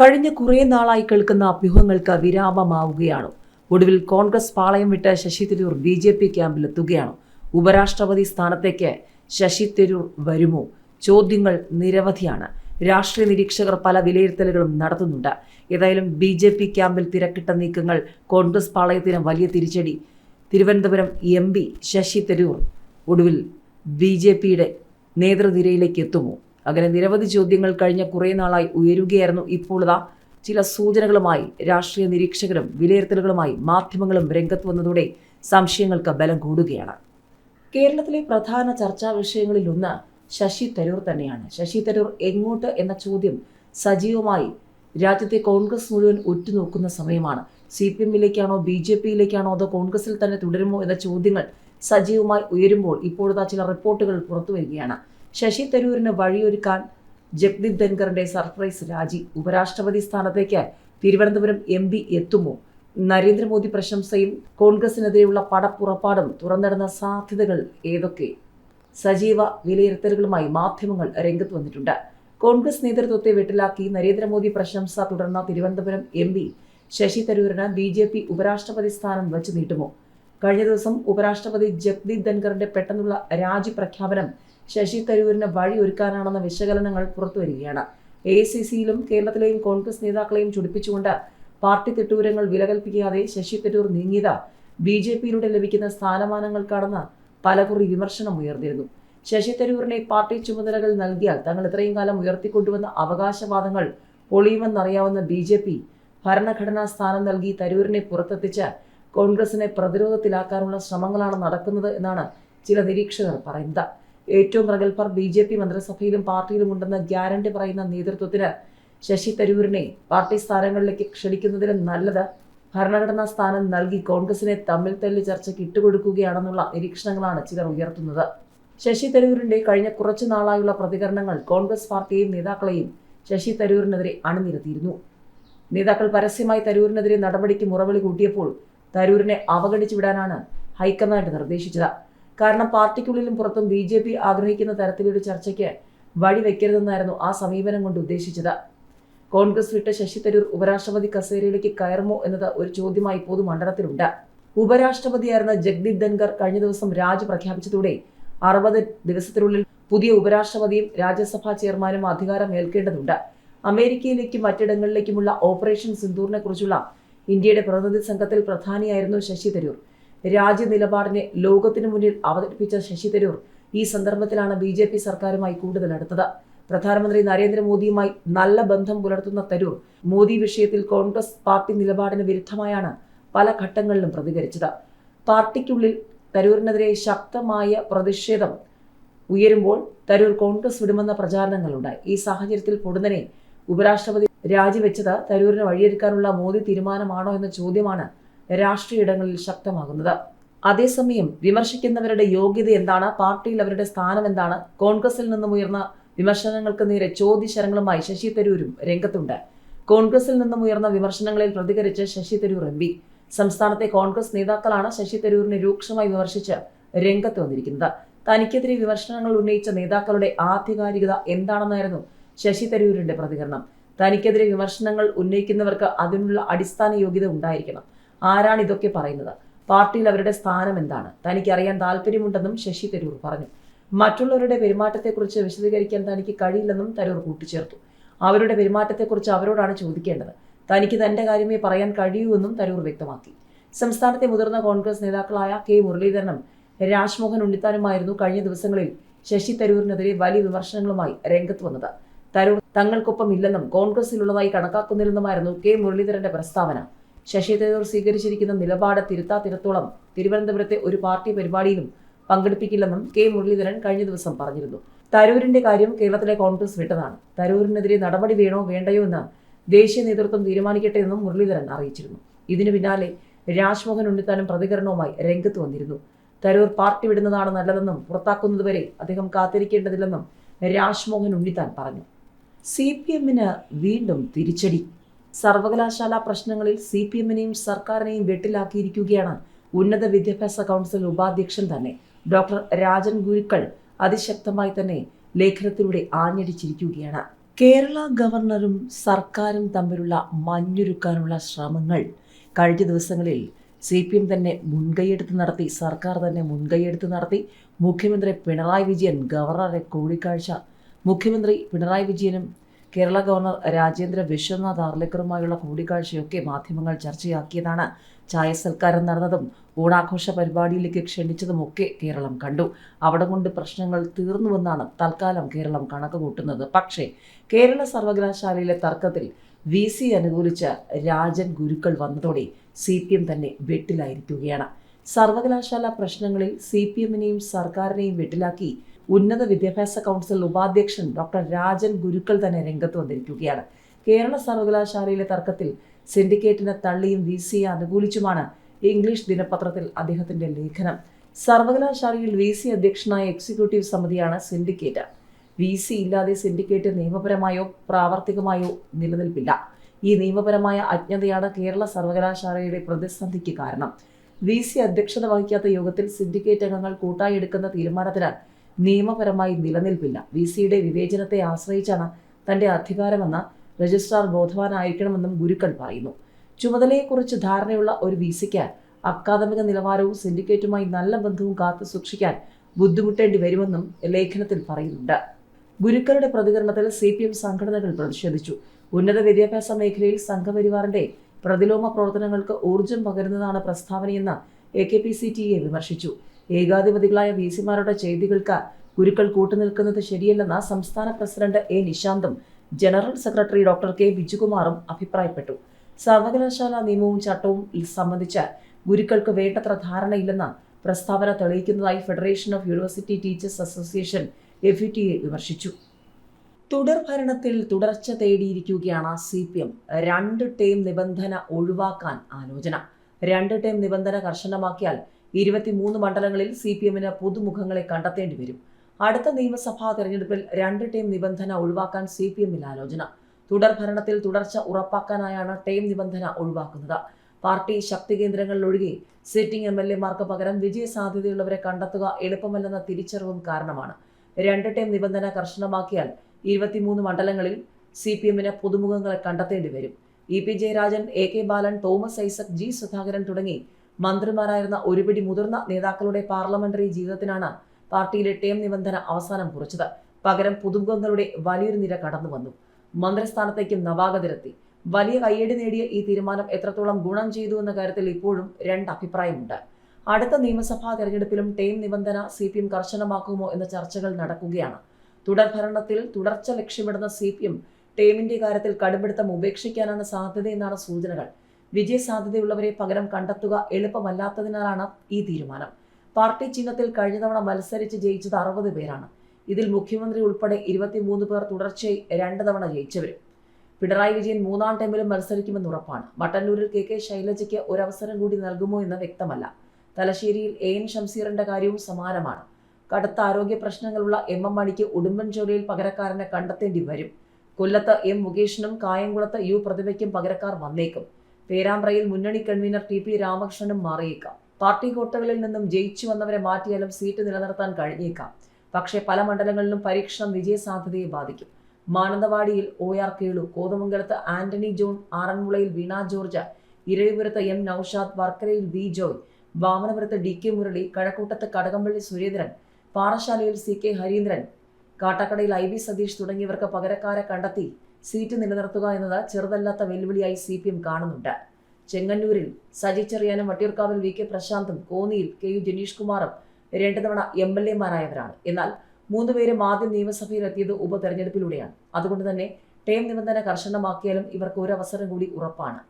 കഴിഞ്ഞ കുറേ നാളായി കേൾക്കുന്ന അഭ്യൂഹങ്ങൾക്ക് വിരാമമാവുകയാണ്. ഒടുവിൽ കോൺഗ്രസ് പാളയം വിട്ട് Shashi Tharoor B J P ക്യാമ്പിലെത്തുകയാണ്. ഉപരാഷ്ട്രപതി സ്ഥാനത്തേക്ക് ശശി തരൂർ വരുമോ? ചോദ്യങ്ങൾ നിരവധിയാണ്. രാഷ്ട്രീയ നിരീക്ഷകർ പല വിലയിരുത്തലുകളും നടത്തുന്നുണ്ട്. ഏതായാലും ബി ജെ പി ക്യാമ്പിൽ തിരക്കിട്ട നീക്കങ്ങൾ കോൺഗ്രസ് പാളയത്തിന് വലിയ തിരിച്ചടി. തിരുവനന്തപുരം എം പി ശശി തരൂർ ഒടുവിൽ ബി ജെ പിയുടെ നേതൃനിരയിലേക്ക് എത്തുമോ? അങ്ങനെ നിരവധി ചോദ്യങ്ങൾ കഴിഞ്ഞ കുറേ നാളായി ഉയരുകയായിരുന്നു. ഇപ്പോൾ ഇതാ ചില സൂചനകളുമായി രാഷ്ട്രീയ നിരീക്ഷകരും വിലയിരുത്തലുകളുമായി മാധ്യമങ്ങളും രംഗത്ത് വന്നതോടെ സംശയങ്ങൾക്ക് ബലം കൂടുകയാണ്. കേരളത്തിലെ പ്രധാന ചർച്ചാ വിഷയങ്ങളിൽ ഒന്ന് ശശി തരൂർ തന്നെയാണ്. ശശി തരൂർ എങ്ങോട്ട് എന്ന ചോദ്യം സജീവമായി രാജ്യത്തെ കോൺഗ്രസ് മുഴുവൻ ഉറ്റുനോക്കുന്ന സമയമാണ്. സി പി എമ്മിലേക്കാണോ ബി ജെ പിയിലേക്കാണോ അതോ കോൺഗ്രസിൽ തന്നെ തുടരുമോ എന്ന ചോദ്യങ്ങൾ സജീവമായി ഉയരുമ്പോൾ ഇപ്പോഴത്തെ ചില റിപ്പോർട്ടുകൾ പുറത്തു വരികയാണ്. ശശി തരൂരിന് വഴിയൊരുക്കാൻ ജഗ്ദീപ് ധൻഖറിന്റെ സർപ്രൈസ് രാജി. ഉപരാഷ്ട്രപതി സ്ഥാനത്തേക്ക് തിരുവനന്തപുരം എം പി എത്തുമോ? നരേന്ദ്രമോദി പ്രശംസയും കോൺഗ്രസിനെതിരെയുള്ള പടപ്പുറപ്പാടും തുറന്നിടുന്ന സാധ്യതകൾ ഏതൊക്കെ? സജീവ വിലയിരുത്തലുകളുമായി മാധ്യമങ്ങൾ രംഗത്ത് വന്നിട്ടുണ്ട്. കോൺഗ്രസ് നേതൃത്വത്തെ വെട്ടിലാക്കി നരേന്ദ്രമോദി പ്രശംസ തുടർന്ന Thiruvananthapuram M P Sasi തരൂരിന് B J P ഉപരാഷ്ട്രപതി സ്ഥാനം വച്ചു നീട്ടുമോ? കഴിഞ്ഞ ദിവസം ഉപരാഷ്ട്രപതി ജഗ്ദീപ് ധൻഖറിന്റെ പെട്ടെന്നുള്ള രാജി പ്രഖ്യാപനം ശശി തരൂരിന് വഴി ഒരുക്കാനാണെന്ന വിശകലനങ്ങൾ പുറത്തുവരികയാണ്. എ സി സിയിലും കേരളത്തിലെയും കോൺഗ്രസ് നേതാക്കളെയും ചുടിപ്പിച്ചുകൊണ്ട് പാർട്ടി തിട്ടൂരങ്ങൾ വിലകൽപ്പിക്കാതെ ശശി തരൂർ നീങ്ങിയത് ബി ജെ പിയിലൂടെ ലഭിക്കുന്ന സ്ഥാനമാനങ്ങൾക്കാണെന്ന് പലകുറി വിമർശനം ഉയർന്നിരുന്നു. ശശി തരൂരിനെ പാർട്ടി ചുമതലകൾ നൽകിയാൽ തങ്ങൾ ഇത്രയും കാലം ഉയർത്തിക്കൊണ്ടുവന്ന അവകാശവാദങ്ങൾ പൊളിയുമെന്നറിയാവുന്ന ബി ജെ പി ഭരണഘടനാ സ്ഥാനം നൽകി തരൂരിനെ പുറത്തെത്തിച്ച് കോൺഗ്രസിനെ പ്രതിരോധത്തിലാക്കാനുള്ള ശ്രമങ്ങളാണ് നടക്കുന്നത് എന്നാണ് ചില നിരീക്ഷകർ പറയുന്നത്. ഏറ്റവും പ്രഗത്ഭർ ബി ജെ പി മന്ത്രിസഭയിലും പാർട്ടിയിലും ഉണ്ടെന്ന ഗ്യാരണ്ടി പറയുന്ന നേതൃത്വത്തിന് ശശി തരൂരിനെ പാർട്ടി സ്ഥാനങ്ങളിലേക്ക് ക്ഷണിക്കുന്നതിലും നല്ലത് ഭരണഘടനാ സ്ഥാനം നൽകി കോൺഗ്രസിനെ തമ്മിൽ തല്ലി ചർച്ചയ്ക്ക് ഇട്ടുകൊടുക്കുകയാണെന്നുള്ള നിരീക്ഷണങ്ങളാണ് ചിലർ ഉയർത്തുന്നത്. ശശി തരൂരിന്റെ കഴിഞ്ഞ കുറച്ചു നാളായുള്ള പ്രതികരണങ്ങൾ കോൺഗ്രസ് പാർട്ടിയെയും നേതാക്കളെയും ശശി തരൂരിനെതിരെ അണിനിരത്തിയിരുന്നു. നേതാക്കൾ പരസ്യമായി തരൂരിനെതിരെ നടപടിക്ക് മുറവിളി കൂട്ടിയപ്പോൾ തരൂരിനെ അവഗണിച്ചു വിടാനാണ് ഹൈക്കമാൻഡ് നിർദ്ദേശിച്ചത്. കാരണം പാർട്ടിക്കുള്ളിലും പുറത്തും ബി ജെ പി ആഗ്രഹിക്കുന്ന തരത്തിലൊരു ചർച്ചയ്ക്ക് വഴി വഴിവെക്കരുതെന്നായിരുന്നു ആ സമീപനം കൊണ്ട് ഉദ്ദേശിച്ചത്. കോൺഗ്രസ് വിട്ട ശശി തരൂർ ഉപരാഷ്ട്രപതി കസേരയിലേക്ക് കയറുമോ എന്നത് ഒരു ചോദ്യമായി പൊതുമണ്ഡലത്തിലുണ്ട്. ഉപരാഷ്ട്രപതിയായിരുന്ന ജഗ്ദീപ് ധൻഖർ കഴിഞ്ഞ ദിവസം രാജി പ്രഖ്യാപിച്ചതോടെ അറുപത് ദിവസത്തിനുള്ളിൽ പുതിയ ഉപരാഷ്ട്രപതിയും രാജ്യസഭാ ചെയർമാനും അധികാരം ഏൽക്കേണ്ടതുണ്ട്. അമേരിക്കയിലേക്കും മറ്റിടങ്ങളിലേക്കുമുള്ള ഓപ്പറേഷൻ സിന്ദൂറിനെ കുറിച്ചുള്ള ഇന്ത്യയുടെ പ്രതിനിധി സംഘത്തിൽ പ്രധാനിയായിരുന്നു ശശി തരൂർ. രാജ്യ നിലപാടിനെ ലോകത്തിനു മുന്നിൽ അവതരിപ്പിച്ച ശശി തരൂർ ഈ സന്ദർഭത്തിലാണ് ബി ജെ പി സർക്കാരുമായി കൂടുതൽ അടുത്തത്. പ്രധാനമന്ത്രി നരേന്ദ്രമോദിയുമായി നല്ല ബന്ധം പുലർത്തുന്ന തരൂർ മോദി വിഷയത്തിൽ കോൺഗ്രസ് പാർട്ടി നിലപാടിന് വിരുദ്ധമായാണ് പല ഘട്ടങ്ങളിലും പ്രതികരിച്ചത്. പാർട്ടിക്കുള്ളിൽ തരൂരിനെതിരെ ശക്തമായ പ്രതിഷേധം ഉയരുമ്പോൾ തരൂർ കോൺഗ്രസ് വിടുമെന്ന പ്രചാരണങ്ങളുണ്ടായി. ഈ സാഹചര്യത്തിൽ പൊടുന്നനെ ഉപരാഷ്ട്രപതി രാജിവെച്ചത് തരൂരിന് വഴിയൊരുക്കാനുള്ള മോദി തീരുമാനമാണോ എന്ന ചോദ്യമാണ് രാഷ്ട്രീയ ഇടങ്ങളിൽ ശക്തമാകുന്നത്. അതേസമയം വിമർശിക്കുന്നവരുടെ യോഗ്യത എന്താണ്? പാർട്ടിയിൽ അവരുടെ സ്ഥാനം എന്താണ്? കോൺഗ്രസിൽ നിന്നും ഉയർന്ന വിമർശനങ്ങൾക്ക് നേരെ ചോദ്യശരങ്ങളുമായി ശശി തരൂരും രംഗത്തുണ്ട്. കോൺഗ്രസിൽ നിന്നും ഉയർന്ന വിമർശനങ്ങളിൽ പ്രതികരിച്ച് ശശി തരൂർ എം പി. സംസ്ഥാനത്തെ കോൺഗ്രസ് നേതാക്കളാണ് ശശി തരൂരിനെ രൂക്ഷമായി വിമർശിച്ച് രംഗത്ത് വന്നിരിക്കുന്നത്. തനിക്കെതിരെ വിമർശനങ്ങൾ ഉന്നയിച്ച നേതാക്കളുടെ ആധികാരികത എന്താണെന്നായിരുന്നു ശശി തരൂരിന്റെ പ്രതികരണം. തനിക്കെതിരെ വിമർശനങ്ങൾ ഉന്നയിക്കുന്നവർക്ക് അതിനുള്ള അടിസ്ഥാന യോഗ്യത ഉണ്ടായിരിക്കണം. ആരാണ് ഇതൊക്കെ പറയുന്നത്? പാർട്ടിയിൽ അവരുടെ സ്ഥാനം എന്താണ്? തനിക്ക് അറിയാൻ താല്പര്യമുണ്ടെന്നും ശശി തരൂർ പറഞ്ഞു. മറ്റുള്ളവരുടെ പെരുമാറ്റത്തെക്കുറിച്ച് വിശദീകരിക്കാൻ തനിക്ക് കഴിയില്ലെന്നും തരൂർ കൂട്ടിച്ചേർത്തു. അവരുടെ പെരുമാറ്റത്തെക്കുറിച്ച് അവരോടാണ് ചോദിക്കേണ്ടത്. തനിക്ക് തന്റെ കാര്യമേ പറയാൻ കഴിയൂ എന്നും തരൂർ വ്യക്തമാക്കി. സംസ്ഥാനത്തെ മുതിർന്ന കോൺഗ്രസ് നേതാക്കളായ കെ മുരളീധരനും രാജ്മോഹൻ ഉണ്ണിത്താനുമായിരുന്നു കഴിഞ്ഞ ദിവസങ്ങളിൽ ശശി തരൂരിനെതിരെ വലിയ വിമർശനങ്ങളുമായി രംഗത്ത് വന്നത്. തരൂർ തങ്ങൾക്കൊപ്പം ഇല്ലെന്നും കോൺഗ്രസിലുള്ളതായി കണക്കാക്കുന്നില്ലെന്നുമായിരുന്നു കെ മുരളീധരന്റെ പ്രസ്താവന. ശശി തരൂർ സ്വീകരിച്ചിരിക്കുന്ന നിലപാട് തിരുത്താത്തിരത്തോളം തിരുവനന്തപുരത്തെ ഒരു പാർട്ടി പരിപാടിയിലും പങ്കെടുപ്പിക്കില്ലെന്നും കെ മുരളീധരൻ കഴിഞ്ഞ ദിവസം പറഞ്ഞിരുന്നു. തരൂരിന്റെ കാര്യം കേരളത്തിലെ കോൺഗ്രസ് വിട്ടതാണ്. തരൂരിനെതിരെ നടപടി വേണോ വേണ്ടയോ എന്ന് ദേശീയ നേതൃത്വം തീരുമാനിക്കട്ടെ എന്നും മുരളീധരൻ അറിയിച്ചിരുന്നു. ഇതിനു പിന്നാലെ രാജ്മോഹൻ ഉണ്ണിത്താനും പ്രതികരണവുമായി രംഗത്ത് വന്നിരുന്നു. തരൂർ പാർട്ടി വിടുന്നതാണ് നല്ലതെന്നും പുറത്താക്കുന്നതുവരെ അദ്ദേഹം കാത്തിരിക്കേണ്ടതില്ലെന്നും രാജ്മോഹൻ ഉണ്ണിത്താൻ പറഞ്ഞു. സി പി എമ്മിന് വീണ്ടും തിരിച്ചടി. സർവകലാശാല പ്രശ്നങ്ങളിൽ സി പി എമ്മിനെയും സർക്കാരിനെയും വെട്ടിലാക്കിയിരിക്കുകയാണ്. ഉന്നത വിദ്യാഭ്യാസ കൗൺസിൽ ഉപാധ്യക്ഷൻ തന്നെ. ഡോക്ടർ രാജൻ ഗുരുക്കൾ അതിശക്തമായി തന്നെ ലേഖനത്തിലൂടെ ആഞ്ഞടിച്ചിരിക്കുകയാണ്. കേരള ഗവർണറും സർക്കാരും തമ്മിലുള്ള മഞ്ഞുരുക്കാനുള്ള ശ്രമങ്ങൾ. കഴിഞ്ഞ ദിവസങ്ങളിൽ സി പി എം തന്നെ മുൻകൈയെടുത്ത് നടത്തി സർക്കാർ തന്നെ മുൻകൈയെടുത്ത് നടത്തി. മുഖ്യമന്ത്രി പിണറായി വിജയൻ ഗവർണറെ കൂടിക്കാഴ്ച. മുഖ്യമന്ത്രി പിണറായി വിജയനും കേരള ഗവർണർ രാജേന്ദ്ര വിശ്വനാഥ് ആർലിക്കറുമായുള്ള കൂടിക്കാഴ്ചയൊക്കെ മാധ്യമങ്ങൾ ചർച്ചയാക്കിയതാണ്. ചായ സൽക്കാരം നടന്നതും ഓണാഘോഷ പരിപാടിയിലേക്ക് ക്ഷണിച്ചതും ഒക്കെ കേരളം കണ്ടു. അവിടെ കൊണ്ട് പ്രശ്നങ്ങൾ തീർന്നുവെന്നാണ് തൽക്കാലം കേരളം കണക്ക് കൂട്ടുന്നത് പക്ഷേ കേരള സർവകലാശാലയിലെ തർക്കത്തിൽ വി സി അനുകൂലിച്ച രാജൻ ഗുരുക്കൾ വന്നതോടെ സി പി എം തന്നെ വെട്ടിലായിരിക്കുകയാണ്. സർവകലാശാല പ്രശ്നങ്ങളിൽ സി പി എമ്മിനെയും സർക്കാരിനെയും വെട്ടിലാക്കി ഉന്നത വിദ്യാഭ്യാസ കൗൺസിൽ ഉപാധ്യക്ഷൻ ഡോക്ടർ രാജൻ ഗുരുക്കൾ തന്നെ രംഗത്ത് വന്നിരിക്കുകയാണ്. കേരള സർവകലാശാലയിലെ തർക്കത്തിൽ സിൻഡിക്കേറ്റിനെ തള്ളിയും വി സിയെ അനുകൂലിച്ചുമാണ് ഇംഗ്ലീഷ് ദിനപത്രത്തിൽ അദ്ദേഹത്തിന്റെ ലേഖനം. സർവകലാശാലയിൽ വി സി അധ്യക്ഷനായ എക്സിക്യൂട്ടീവ് സമിതിയാണ് സിൻഡിക്കേറ്റ്. വി സി ഇല്ലാതെ സിൻഡിക്കേറ്റ് നിയമപരമായോ പ്രാവർത്തികമായോ നിലനിൽപ്പില്ല. ഈ നിയമപരമായ അജ്ഞതയാണ് കേരള സർവകലാശാലയുടെ പ്രതിസന്ധിക്ക് കാരണം. വി സി അധ്യക്ഷത വഹിക്കാത്ത യോഗത്തിൽ സിൻഡിക്കേറ്റ് അംഗങ്ങൾ കൂട്ടായി എടുക്കുന്ന തീരുമാനത്തിന് നിയമപരമായി നിലനിൽപ്പില്ല. വി സിയുടെ വിവേചനത്തെ ആശ്രയിച്ചാണ് തന്റെ അധികാരമെന്ന് രജിസ്ട്രാർ ബോധവാനായിരിക്കണമെന്നും ഗുരുക്കൾ പറയുന്നു. ചുമതലയെക്കുറിച്ച് ധാരണയുള്ള ഒരു വി സിക്ക് അക്കാദമിക നിലവാരവും സിൻഡിക്കേറ്റുമായി നല്ല ബന്ധവും കാത്തു സൂക്ഷിക്കാൻ ബുദ്ധിമുട്ടേണ്ടി വരുമെന്നും ലേഖനത്തിൽ പറയുന്നുണ്ട്. ഗുരുക്കളുടെ പ്രതികരണത്തിൽ സി പി എം സംഘടനകൾ പ്രതിഷേധിച്ചു. ഉന്നത വിദ്യാഭ്യാസ മേഖലയിൽ സംഘപരിവാറിന്റെ പ്രതിലോമ പ്രവർത്തനങ്ങൾക്ക് ഊർജം പകരുന്നതാണ് പ്രസ്താവനയെന്ന് A K P C T A വിമർശിച്ചു. ഏകാധിപതികളായ വി സിമാരുടെ ചെയ്തികൾക്ക് ഗുരുക്കൾ കൂട്ടുനിൽക്കുന്നത് ശരിയല്ലെന്ന് സംസ്ഥാന പ്രസിഡന്റ് എ നിശാന്തും ജനറൽ സെക്രട്ടറി ഡോക്ടർ കെ ബിജുകുമാറും അഭിപ്രായപ്പെട്ടു. സർവകലാശാല നിയമവും ചട്ടവും സംബന്ധിച്ച് ഗുരുക്കൾക്ക് വേണ്ടത്ര ധാരണയില്ലെന്ന് പ്രസ്താവന തെളിയിക്കുന്നതായി federation of university teachers association F വിമർശിച്ചു. തുടർ ഭരണത്തിൽ തുടർച്ച തേടിയിരിക്കുകയാണ് സി പി എം രണ്ട് ടേം നിബന്ധന ഒഴിവാക്കാൻ ആലോചന. രണ്ട് ടേം നിബന്ധന കർശനമാക്കിയാൽ ഇരുപത്തിമൂന്ന് മണ്ഡലങ്ങളിൽ സി പി എമ്മിന് പുതുമുഖങ്ങളെ കണ്ടെത്തേണ്ടി വരും. അടുത്ത നിയമസഭാ തെരഞ്ഞെടുപ്പിൽ രണ്ട് ടീം നിബന്ധന ഒഴിവാക്കാൻ സി പി എമ്മിൽ ആലോചന. തുടർ ഭരണത്തിൽ തുടർച്ച ഉറപ്പാക്കാനായാണ് ടേം നിബന്ധന ഒഴിവാക്കുന്നത്. പാർട്ടി ശക്തി കേന്ദ്രങ്ങളിലൊഴികെ സിറ്റിംഗ് എം എൽ എമാർക്ക് പകരം വിജയ സാധ്യതയുള്ളവരെ കണ്ടെത്തുക എളുപ്പമല്ലെന്ന തിരിച്ചറിവും കാരണമാണ്. രണ്ട് ടേം നിബന്ധന കർശനമാക്കിയാൽ ഇരുപത്തിമൂന്ന് മണ്ഡലങ്ങളിൽ സി പി എമ്മിന് പുതുമുഖങ്ങളെ കണ്ടെത്തേണ്ടി വരും. E P Jayarajan A K Balan Thomas Isaac G Sudhakaran തുടങ്ങി മന്ത്രിമാരായിരുന്ന ഒരുപിടി മുതിർന്ന നേതാക്കളുടെ പാർലമെന്ററി ജീവിതത്തിനാണ് പാർട്ടിയിലെ ടേം നിബന്ധന അവസാനം കുറിച്ചത്. പകരം പുതുമുഖങ്ങളുടെ വലിയൊരു നിര കടന്നു വന്നു. മന്ത്രിസ്ഥാനത്തേക്കും നവാഗതരെത്തി. വലിയ കയ്യടി നേടിയ ഈ തീരുമാനം എത്രത്തോളം ഗുണം ചെയ്തു എന്ന കാര്യത്തിൽ ഇപ്പോഴും രണ്ട് അഭിപ്രായമുണ്ട്. അടുത്ത നിയമസഭാ തെരഞ്ഞെടുപ്പിലും ടേം നിബന്ധന സി പി എം കർശനമാക്കുമോ എന്ന ചർച്ചകൾ നടക്കുകയാണ്. തുടർ ഭരണത്തിൽ തുടർച്ച ലക്ഷ്യമിടുന്ന സി പി എം ടേമിന്റെ കാര്യത്തിൽ കടുപിടുത്തം ഉപേക്ഷിക്കാനാണ് സാധ്യതയെന്നാണ് സൂചനകൾ. വിജയ സാധ്യതയുള്ളവരെ പകരം കണ്ടെത്തുക എളുപ്പമല്ലാത്തതിനാലാണ് ഈ തീരുമാനം. പാർട്ടി ചിഹ്നത്തിൽ കഴിഞ്ഞ തവണ മത്സരിച്ച് ജയിച്ചത് അറുപത് പേരാണ്. ഇതിൽ മുഖ്യമന്ത്രി ഉൾപ്പെടെ ഇരുപത്തിമൂന്ന് പേർ തുടർച്ചയായി രണ്ട് തവണ ജയിച്ചവരും. പിണറായി വിജയൻ മൂന്നാം ടൈമിലും മത്സരിക്കുമെന്ന് ഉറപ്പാണ്. മട്ടന്നൂരിൽ കെ കെ ശൈലജയ്ക്ക് ഒരവസരം കൂടി നൽകുമോ എന്ന് വ്യക്തമല്ല. തലശ്ശേരിയിൽ എ എൻ ഷംസീറിന്റെ കാര്യവും സമാനമാണ്. കടുത്ത ആരോഗ്യ പ്രശ്നങ്ങളുള്ള എം എം മണിക്ക് ഉടുമ്പൻചോലയിൽ പകരക്കാരനെ കണ്ടെത്തേണ്ടി വരും. കൊല്ലത്ത് എം മുകേഷിനും കായംകുളത്ത് യു പ്രതിഭയ്ക്കും പകരക്കാർ വന്നേക്കും. പേരാമ്പ്രയിൽ മുന്നണി കൺവീനർ ടി പി രാമകൃഷ്ണനും മാറിയേക്കാം. പാർട്ടി കോട്ടകളിൽ നിന്നും ജയിച്ചു വന്നവരെ മാറ്റിയാലും സീറ്റ് നിലനിർത്താൻ കഴിഞ്ഞേക്കാം. പക്ഷേ പല മണ്ഡലങ്ങളിലും പരീക്ഷണം വിജയസാധ്യതയെ ബാധിക്കും. മാനന്തവാടിയിൽ ഒ ആർ കേളു കോതമംഗലത്ത് ആന്റണി ജോൺ ആറന്മുളയിൽ വീണ ജോർജ് ഇരവിപുരത്ത് എം നൌഷാദ് വർക്കരയിൽ വി ജോയ് വാമനപുരത്ത് ഡി കെ മുരളി കഴക്കൂട്ടത്ത് കടകംപള്ളി സുരേന്ദ്രൻ പാറശാലയിൽ സി കെ ഹരീന്ദ്രൻ കാട്ടാക്കടയിൽ ഐ വി സതീഷ് തുടങ്ങിയവർക്ക് പകരക്കാരെ കണ്ടെത്തി സീറ്റ് നിലനിർത്തുക എന്നത് ചെറുതല്ലാത്ത വെല്ലുവിളിയായി സി പി എം കാണുന്നുണ്ട്. ചെങ്ങന്നൂരിൽ സജി ചെറിയാനും വട്ടിയൂർക്കാവിൽ വി കെ പ്രശാന്തും കോന്നിയിൽ കെ യു ജനീഷ് കുമാറും രണ്ടു തവണ എം എൽ എമാരായവരാണ്. എന്നാൽ മൂന്നുപേരും ആദ്യം നിയമസഭയിൽ എത്തിയത് ഉപതെരഞ്ഞെടുപ്പിലൂടെയാണ്. അതുകൊണ്ട് തന്നെ ടേം നിബന്ധന കർശനമാക്കിയാലും ഇവർക്ക് ഒരു അവസരം കൂടി ഉറപ്പാണ്.